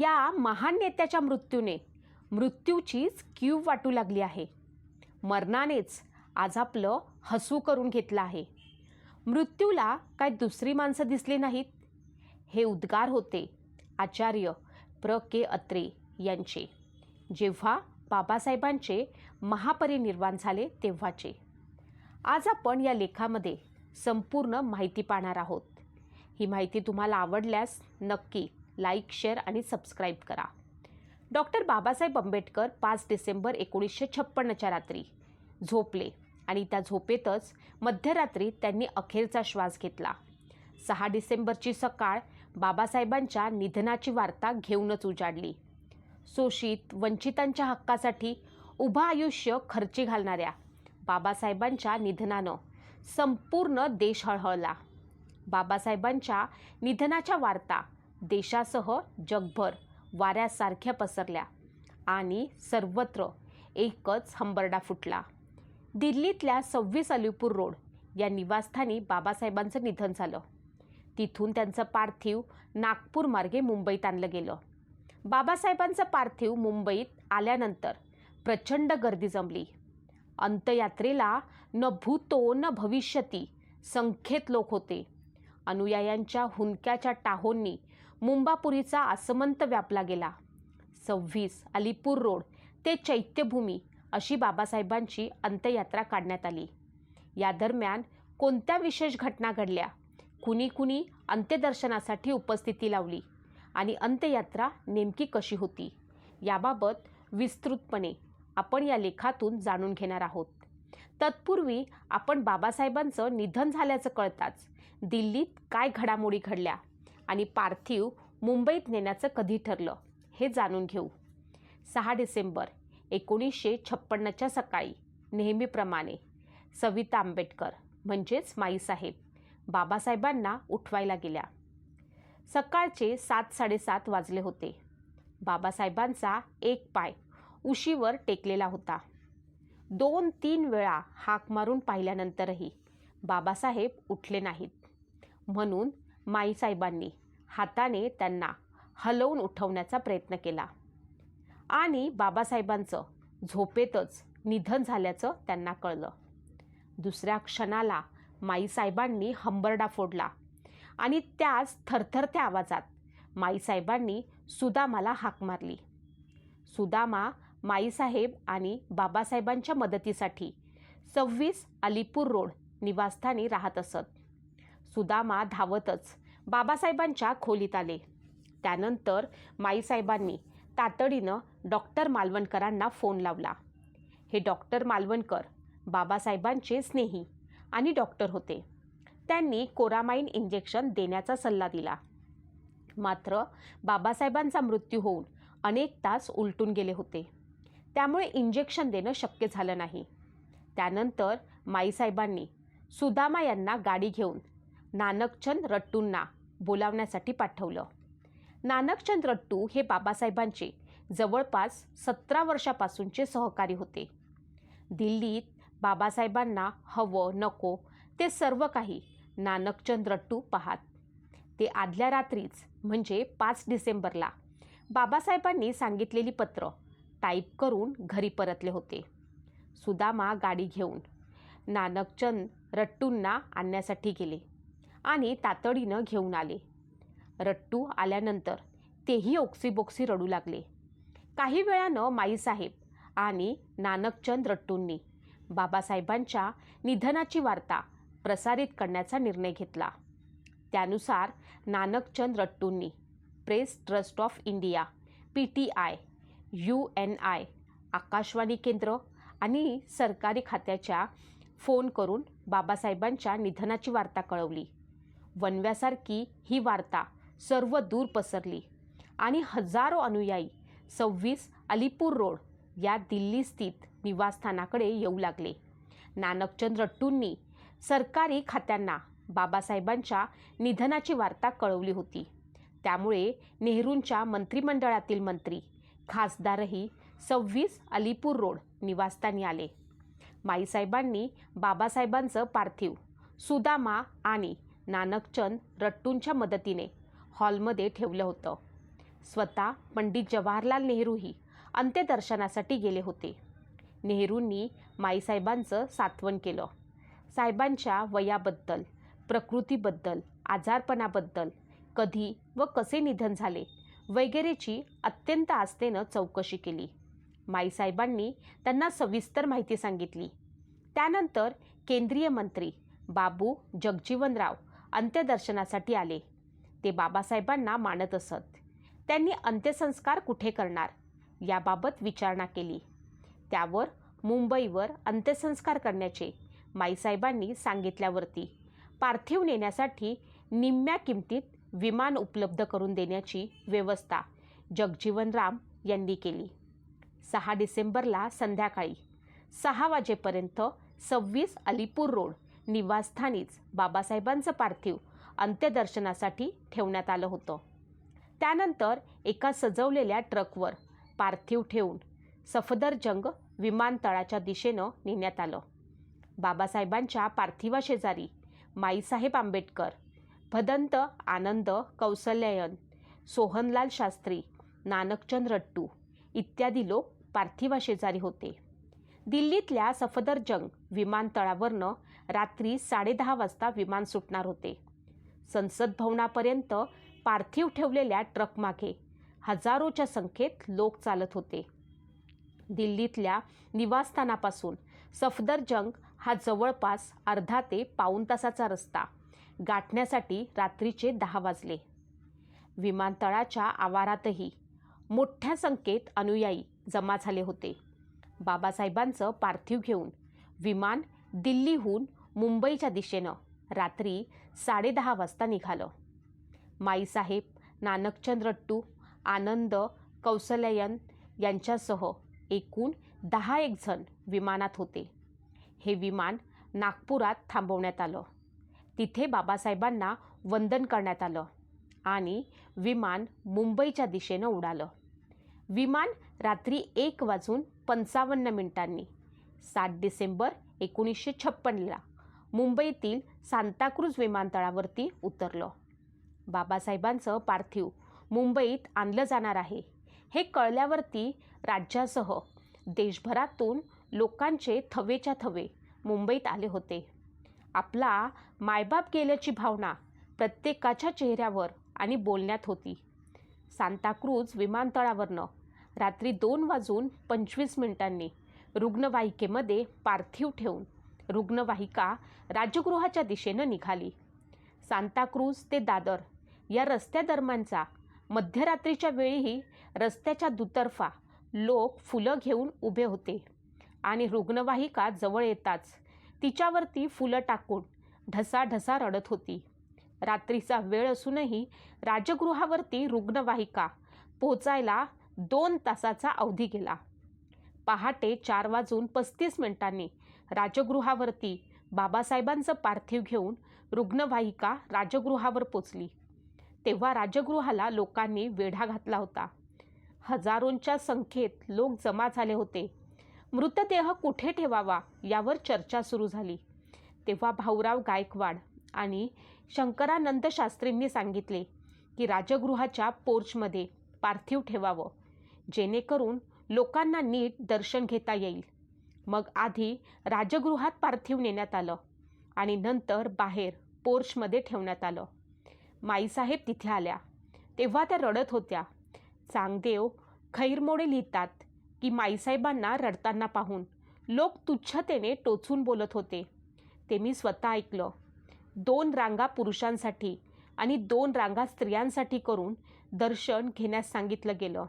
या महान नेत्याच्या मृत्यूने मृत्यूचीच क्यू वाटू लागली आहे. मरणानेच आज आपलं हसू करून घेतलं आहे. मृत्यूला काय दुसरी माणसं दिसली नाहीत? हे उद्गार होते आचार्य प्र. के. अत्रे यांचे. जेव्हा बाबासाहेबांचे महापरिनिर्वाण झाले तेव्हाचे. आज आपण या लेखामध्ये संपूर्ण माहिती पाहणार आहोत. ही माहिती तुम्हाला आवडल्यास नक्की लाईक शेअर आणि सबस्क्राईब करा. डॉक्टर बाबासाहेब आंबेडकर पाच डिसेंबर एकोणीसशे छप्पन्नच्या रात्री झोपले आणि त्या झोपेतच मध्यरात्री त्यांनी अखेरचा श्वास घेतला. सहा डिसेंबरची सकाळ बाबासाहेबांच्या निधनाची वार्ता घेऊनच उजाडली. शोषित वंचितांच्या हक्कासाठी उभं आयुष्य खर्ची घालणाऱ्या बाबासाहेबांच्या निधनानं संपूर्ण देश हळहळला. बाबासाहेबांच्या निधनाच्या वार्ता देशासह जगभर वाऱ्यासारख्या पसरल्या आणि सर्वत्र एकच हंबरडा फुटला. दिल्लीतल्या सव्वीस अलीपूर रोड या निवासस्थानी बाबासाहेबांचं निधन झालं. तिथून त्यांचं पार्थिव नागपूर मार्गे मुंबईत आणलं गेलं. बाबासाहेबांचं पार्थिव मुंबईत आल्यानंतर प्रचंड गर्दी जमली. अंत्ययात्रेला न भूतो न भविष्यती संख्येत लोक होते. अनुयायांच्या हुंक्याच्या टाहोंनी मुंबापुरीचा आसमंत व्यापला गेला. सव्वीस अलीपूर रोड ते चैत्यभूमी अशी बाबासाहेबांची अंत्ययात्रा काढण्यात आली. या दरम्यान कोणत्या विशेष घटना घडल्या? कुणी कुणी अंत्यदर्शनासाठी उपस्थिती लावली आणि अंत्ययात्रा नेमकी कशी होती? याबाबत विस्तृतपणे आपण या लेखातून जाणून घेणार आहोत. तत्पूर्वी आपण बाबासाहेबांचं निधन झाल्याचं कळताच दिल्लीत काय घडामोडी घडल्या? आणि पार्थिव मुंबईत नेण्याचं कधी ठरलं हे जाणून घेऊ. सहा डिसेंबर एकोणीसशे छप्पन्नच्या सकाळी नेहमीप्रमाणे सविता आंबेडकर म्हणजेच माईसाहेब बाबासाहेबांना उठवायला गेल्या. सकाळचे सात साडेसात वाजले होते. बाबासाहेबांचा एक पाय उशीवर टेकलेला होता. दोन तीन वेळा हाक मारून पाहिल्यानंतरही बाबासाहेब उठले नाहीत. म्हणून माईसाहेबांनी हाताने त्यांना हलवून उठवण्याचा प्रयत्न केला. आणि बाबासाहेबांचं झोपेतच निधन झाल्याचं त्यांना कळलं. दुसऱ्या क्षणाला माईसाहेबांनी हंबरडा फोडला आणि त्याच थरथरत्या आवाजात माईसाहेबांनी सुदामाला हाक मारली. सुदामा माईसाहेब आणि बाबासाहेबांच्या मदतीसाठी सव्वीस अलीपूर रोड निवासस्थानी राहत असत. सुदामा धावतच बाबासाहेबांच्या खोलीत आले. त्यानंतर माईसाहेबांनी तातडीनं डॉक्टर मालवणकरांना फोन लावला. हे डॉक्टर मालवणकर बाबासाहेबांचे स्नेही आणि डॉक्टर होते. त्यांनी कोरामाइन इंजेक्शन देण्याचा सल्ला दिला. मात्र बाबासाहेबांचा मृत्यू होऊन अनेक तास उलटून गेले होते. त्यामुळे इंजेक्शन देणं शक्य झालं नाही. त्यानंतर माईसाहेबांनी सुदामा यांना गाडी घेऊन नानकचंद रट्टूंना बोलावण्यासाठी पाठवलं. नानकचंद रट्टू हे बाबासाहेबांचे जवळपास सतरा वर्षापासूनचे सहकारी होते. दिल्लीत बाबासाहेबांना हवं नको ते सर्व काही नानकचंद रट्टू पाहात. ते आदल्या रात्रीच म्हणजे पाच डिसेंबरला बाबासाहेबांनी सांगितलेली पत्र टाईप करून घरी परतले होते. सुदामा गाडी घेऊन नानकचंद रट्टूंना आणण्यासाठी गेले. आणि तातडीनं घेऊन आले. रट्टू आल्यानंतर तेही ओक्सीबोक्सी रडू लागले. काही वेळानं माईसाहेब आणि नानकचंद रट्टूंनी बाबासाहेबांच्या निधनाची वार्ता प्रसारित करण्याचा निर्णय घेतला. त्यानुसार Nanakchand रट्टूंनी press trust of India P T I U N I Akashvani केंद्र आणि सरकारी खात्याच्या फोन करून बाबासाहेबांच्या निधनाची वार्ता कळवली. वनव्यासारखी ही वार्ता सर्व दूर पसरली. आणि हजारो अनुयायी सव्वीस अलीपूर रोड या दिल्ली स्थित निवासस्थानाकडे येऊ लागले. नानकचंद रट्टूंनी सरकारी खात्यांना बाबासाहेबांच्या निधनाची वार्ता कळवली होती. त्यामुळे नेहरूंच्या मंत्रिमंडळातील मंत्री खासदारही सव्वीस अलीपूर रोड निवासस्थानी आले. माईसाहेबांनी बाबासाहेबांचं पार्थिव सुदामा आणि नानकचंद रट्टूंच्या मदतीने हॉलमध्ये ठेवलं होतं. स्वतः पंडित जवाहरलाल नेहरूही अंत्यदर्शनासाठी गेले होते. नेहरूंनी माईसाहेबांचं सात्वन केलं. साहेबांच्या वयाबद्दल प्रकृतीबद्दल आजारपणाबद्दल कधी व कसे निधन झाले वगैरेची अत्यंत आस्थेनं चौकशी केली. माईसाहेबांनी त्यांना सविस्तर माहिती सांगितली. त्यानंतर केंद्रीय मंत्री बाबू जगजीवनराव अंत्यदर्शनासाठी आले. ते बाबासाहेबांना मानत असत. त्यांनी अंत्यसंस्कार कुठे करणार? याबाबत विचारणा केली. त्यावर मुंबईवर अंत्यसंस्कार करण्याचे माईसाहेबांनी सांगितल्यावरती पार्थिव नेण्यासाठी निम्म्या किमतीत विमान उपलब्ध करून देण्याची व्यवस्था जगजीवनराम यांनी केली. सहा डिसेंबरला संध्याकाळी सहा वाजेपर्यंत सव्वीस अलीपूर रोड निवासस्थानीच बाबासाहेबांचं पार्थिव अंत्यदर्शनासाठी ठेवण्यात आलं होतं. त्यानंतर एका सजवलेल्या ट्रकवर पार्थिव ठेवून सफदरजंग विमानतळाच्या दिशेनं नेण्यात आलं. बाबासाहेबांच्या पार्थिवाशेजारी माईसाहेब आंबेडकर भदंत आनंद कौसल्यायन सोहनलाल शास्त्री नानकचंद रट्टू इत्यादी लोक पार्थिवाशेजारी होते. दिल्लीतल्या सफदरजंग विमानतळावरनं रात्री साडेदहा वाजता विमान सुटणार होते. संसद भवनापर्यंत पार्थिव ठेवलेल्या ट्रकमागे हजारोच्या संख्येत लोक चालत होते. दिल्लीतल्या निवासस्थानापासून सफदरजंग हा जवळपास अर्धा ते पाऊण तासाचा रस्ता गाठण्यासाठी रात्रीचे दहा वाजले. विमानतळाच्या आवारातही मोठ्या संख्येत अनुयायी जमा झाले होते. बाबासाहेबांचं पार्थिव घेऊन विमान दिल्लीहून मुंबईच्या दिशेनं रात्री साडेदहा वाजता निघालं. माईसाहेब नानकचंद्र टू आनंद कौसलयन यांच्यासह एकूण दहा एक जण विमानात होते. हे विमान नागपुरात थांबवण्यात आलं. तिथे बाबासाहेबांना वंदन करण्यात आलं आणि विमान मुंबईच्या दिशेनं उडालं. विमान रात्री एक वाजून पंचावन्न मिनिटांनी सात डिसेंबर एकोणीसशे छप्पनला मुंबईतील सांताक्रूज विमानतळावरती उतरलं. बाबासाहेबांचं पार्थिव मुंबईत आणलं जाणार आहे. हे कळल्यावरती राज्यासह देशभरातून लोकांचे थवेच्या थवे मुंबईत आले होते. आपला मायबाप गेल्याची भावना प्रत्येकाच्या चेहऱ्यावर आणि बोलण्यात होती. सांताक्रूज विमानतळावरनं रात्री दोन वाजून पंचवीस मिनिटांनी रुग्णवाहिकेमध्ये पार्थिव ठेवून रुग्णवाहिका राजगृहाच्या दिशेनं निघाली. सांताक्रूज ते दादर या रस्त्यादरम्यानचा मध्यरात्रीच्या वेळीही रस्त्याच्या दुतर्फा लोक फुलं घेऊन उभे होते आणि रुग्णवाहिका जवळ येताच तिच्यावरती फुलं टाकून ढसाढसा रडत होती. रात्रीचा वेळ असूनही राजगृहावरती रुग्णवाहिका पोचायला दोन तासाचा अवधी गेला. पहाटे चार वाजून पस्तीस मिनिटांनी राजगृहावरती बाबासाहेबांचं पार्थिव घेऊन रुग्णवाहिका राजगृहावर पोचली. तेव्हा राजगृहाला लोकांनी वेढा घातला होता. हजारोंच्या संख्येत लोक जमा झाले होते. मृतदेह कुठे ठेवावा यावर चर्चा सुरू झाली. तेव्हा भाऊराव गायकवाड आणि शंकरानंद शास्त्रींनी सांगितले की राजगृहाच्या पोर्चमध्ये पार्थिव ठेवावं जेणेकरून लोकांना नीट दर्शन घेता येईल. मग आधी राजगृहात पार्थिव नेण्यात आलं आणि नंतर बाहेर पोर्चमध्ये ठेवण्यात आलं. माईसाहेब तिथे आल्या. तेव्हा त्या रडत होत्या. चांगदेव खैरमोडे लिहितात की माईसाहेबांना रडताना पाहून लोक तुच्छतेने टोचून बोलत होते. ते मी स्वतः ऐकलं. दोन रांगा पुरुषांसाठी आणि दोन रांगा स्त्रियांसाठी करून दर्शन घेण्यास सांगितलं गेलं.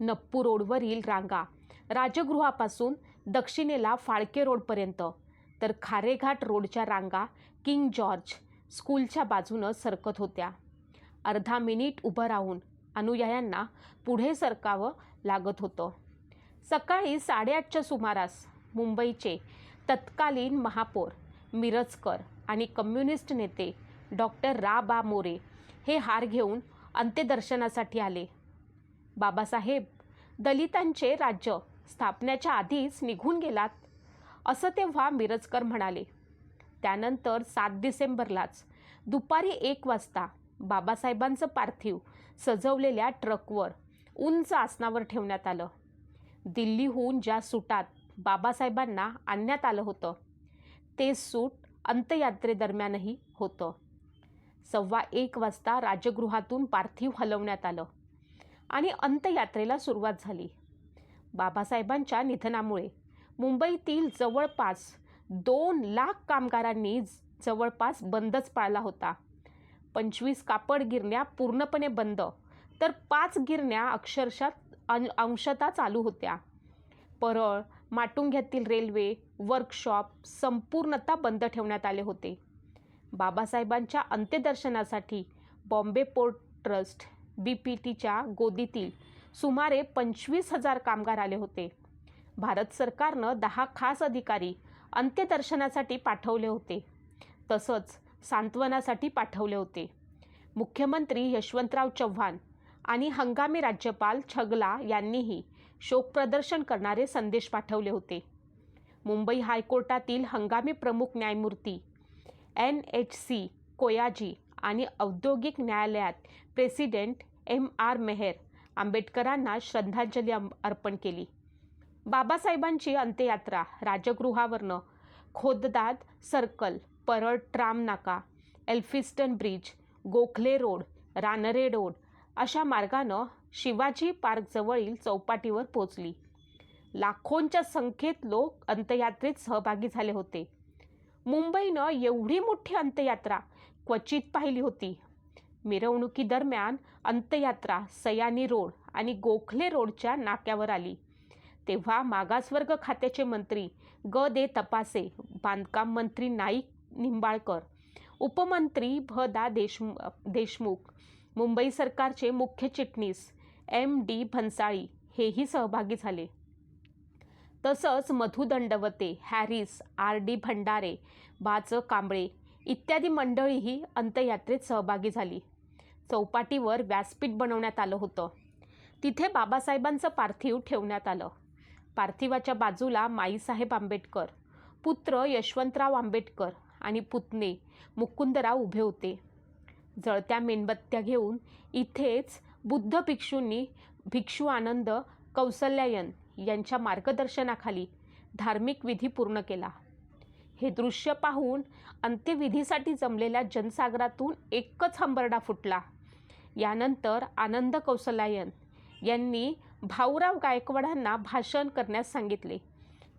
नप्पू रोडवरील रांगा राजगृहापासून दक्षिणेला फाळके रोडपर्यंत तर खारेघाट रोडच्या रांगा किंग जॉर्ज स्कूलच्या बाजूनं सरकत होत्या. अर्धा मिनिट उभं राहून अनुयायांना पुढे सरकावं लागत होतं. सकाळी साडेआठच्या सुमारास मुंबईचे तत्कालीन महापौर मिरजकर आणि कम्युनिस्ट नेते डॉक्टर रा. बा. मोरे हे हार घेऊन अंत्यदर्शनासाठी आले. बाबासाहेब दलितांचे राज्य स्थापण्याच्या आधीच निघून गेलात असं तेव्हा मिरजकर म्हणाले. त्यानंतर सात डिसेंबरलाच दुपारी एक वाजता बाबासाहेबांचं पार्थिव सजवलेल्या ट्रकवर उंच आसनावर ठेवण्यात आलं. दिल्लीहून ज्या सुटात बाबासाहेबांना आणण्यात आलं होतं ते सूट अंत्ययात्रेदरम्यानही होतं. सव्वा एक वाजता राजगृहातून पार्थिव हलवण्यात आलं आणि अंत्ययात्रेला सुरुवात झाली. बाबासाहेबांच्या निधनामुळे. मुंबईतील जवळपास दोन लाख कामगारांनी जवळपास बंदच पाळला होता. पंचवीस कापड गिरण्या पूर्णपणे बंद तर पाच गिरण्या अक्षरशः अं अंशतः चालू होत्या. परळ माटुंग्यातील रेल्वे वर्कशॉप संपूर्णतः बंद ठेवण्यात आले होते. बाबासाहेबांच्या अंत्यदर्शनासाठी Bombay port trust B P टीच्या गोदीतील सुमारे पंचवीस हजार कामगार आले होते. भारत सरकारनं दहा खास अधिकारी अंत्यदर्शनासाठी पाठवले होते. तसंच सांत्वनासाठी पाठवले होते. मुख्यमंत्री यशवंतराव चव्हाण आणि हंगामी राज्यपाल छगला यांनीही शोकप्रदर्शन करणारे संदेश पाठवले होते. मुंबई हायकोर्टातील हंगामी प्रमुख न्यायमूर्ती एन एच सी कोयाजी आणि औद्योगिक न्यायालयात प्रेसिडेंट एम आर मेहर आंबेडकरांना श्रद्धांजली अं- अर्पण केली. बाबासाहेबांची अंत्ययात्रा राजगृहावरनं खोददाद सर्कल परळ ट्राम नाका Elphinstone bridge Gokhale road रानरे road अशा मार्गानं शिवाजी पार्कजवळील चौपाटीवर पोचली लाखोंच्या संख्येत लोक अंत्ययात्रेत सहभागी झाले होते. मुंबईनं एवढी मोठी अंत्ययात्रा क्वचित पाहिली होती. मिरवणुकीदरम्यान अंत्ययात्रा सयानी रोड आणि गोखले रोडच्या नाक्यावर आली. तेव्हा मागासवर्ग खात्याचे मंत्री ग. दे. तपासे बांधकाम मंत्री नाईक निंबाळकर उपमंत्री भ. दा. देशमु देशमुख मुंबई सरकारचे मुख्य चिटणीस एम. डी. भन्साळी हेही सहभागी झाले. तसंच Madhu Dandavate Harris R. D. Bhandare बाच कांबळे इत्यादी मंडळीही अंत्ययात्रेत सहभागी झाली. चौपाटीवर व्यासपीठ बनवण्यात आलं होतं. तिथे बाबासाहेबांचं पार्थिव ठेवण्यात आलं. पार्थिवाच्या बाजूला माईसाहेब आंबेडकर पुत्र यशवंतराव आंबेडकर आणि पुतणे मुकुंदराव उभे होते. जळत्या मेणबत्त्या घेऊन इथेच बुद्ध भिक्षूंनी भिक्षू आनंद कौसल्यायन यांच्या मार्गदर्शनाखाली धार्मिक विधी पूर्ण केला. हे दृश्य पाहून अंत्यविधीसाठी जमलेल्या जनसागरातून एकच हंबरडा फुटला. यानंतर आनंद कौसलायन यांनी भाऊराव गायकवाडांना भाषण करण्यास सांगितले.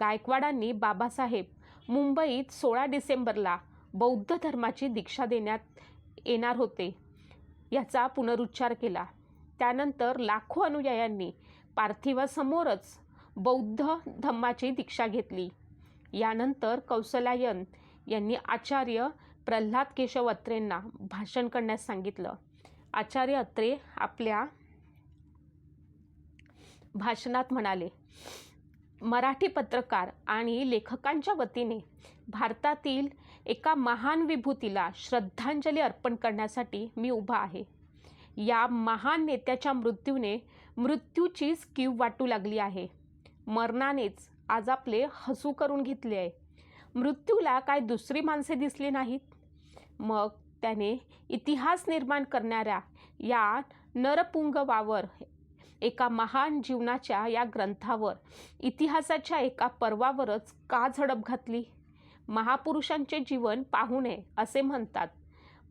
गायकवाडांनी बाबासाहेब मुंबईत सोळा डिसेंबरला बौद्ध धर्माची दीक्षा देण्यात येणार होते याचा पुनरुच्चार केला. त्यानंतर लाखो अनुयायांनी पार्थिवासमोरच बौद्ध धम्माची दीक्षा घेतली. यानंतर कौसलायन यांनी आचार्य प्रल्हाद केशव अत्रेंना भाषण करण्यास सांगितलं. आचार्य अत्रे आपल्या भाषणात म्हणाले मराठी पत्रकार आणि लेखकांच्या वतीने भारतातील एका महान विभूतीला श्रद्धांजली अर्पण करण्यासाठी मी उभा आहे. या महान नेत्याच्या मृत्यूने मृत्यूचीच कीव वाटू लागली आहे. मरणानेच आज आपले हसू करून घेतले आहे. मृत्यूला काय दुसरी माणसे दिसली नाहीत? मग त्याने इतिहास निर्माण करणाऱ्या या नरपुंगवावर एका महान जीवनाच्या या ग्रंथावर इतिहासाच्या एका पर्वावरच का झडप घातली? महापुरुषांचे जीवन पाहू नये असे म्हणतात.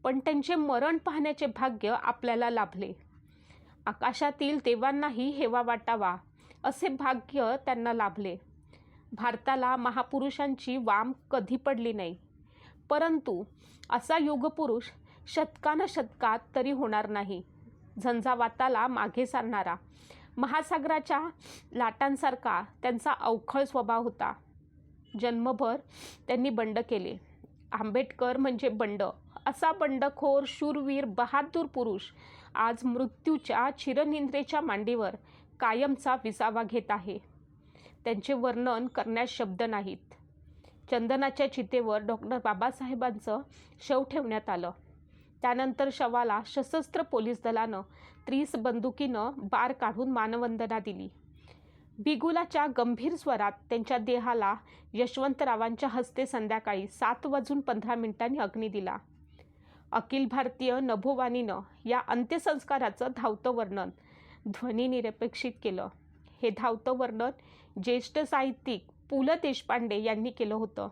पण त्यांचे मरण पाहण्याचे भाग्य आपल्याला लाभले. आकाशातील देवांनाही हेवा वाटावा असे भाग्य त्यांना लाभले. भारताला महापुरुषांची वाम कधी पडली नाही. परंतु असा युगपुरुष शतकानशतकात तरी होणार नाही. झंझावाताला मागे सारणारा महासागराच्या लाटांसारखा त्यांचा अवखळ स्वभाव होता. जन्मभर त्यांनी बंड केले. आंबेडकर म्हणजे बंड. असा बंडखोर शूरवीर बहादूर पुरुष आज मृत्यूच्या चिरनिंद्रेच्या मांडीवर कायमचा विसावा घेत आहे. त्यांचे वर्णन करण्यास शब्द नाहीत. चंदनाच्या चितेवर डॉक्टर बाबासाहेबांचं शव ठेवण्यात आलं. त्यानंतर शवाला सशस्त्र पोलीस दलानं त्रीस बंदुकीनं बार काढून मानवंदना दिली. बिगुलाच्या गंभीर स्वरात त्यांच्या देहाला यशवंतरावांच्या हस्ते संध्याकाळी सात वाजून पंधरा मिनिटांनी अग्नी दिला. अखिल भारतीय नभोवाणीनं या अंत्यसंस्काराचं धावतं वर्णन ध्वनिनिरपेक्षित केलं. हे धावतं वर्णन ज्येष्ठ साहित्यिक पु ल देशपांडे यांनी केलं होतं.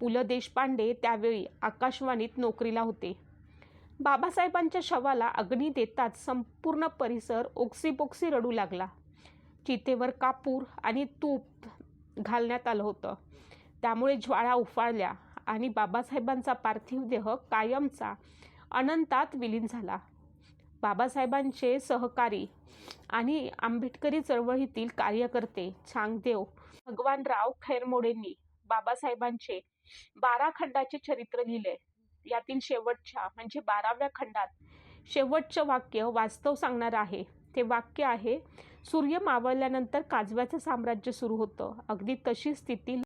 पु ल देशपांडे त्यावेळी आकाशवाणीत नोकरीला होते. बाबासाहेबांच्या शवाला अग्नी देताच संपूर्ण परिसर ओक्सीपोक्सी रडू लागला. चितेवर कापूर आणि तूप घालण्यात आलं होतं. त्यामुळे ज्वाळा उफाळल्या आणि बाबासाहेबांचा पार्थिव देह कायमचा अनंतात विलीन झाला. बाबासाहेबांचे सहकारी आणि आंबेडकरी चळवळीतील कार्यकर्ते चांगदेव भगवानराव खैरमोडेंनी बाबासाहेबांचे बारा खंडाचे चरित्र लिहिले. यातील शेवटच्या म्हणजे बाराव्या खंडात शेवटचं वाक्य वास्तव सांगणारं आहे. ते वाक्य आहे सूर्य मावळल्यानंतर काजव्याचं साम्राज्य सुरू होतं. अगदी तशी स्थिती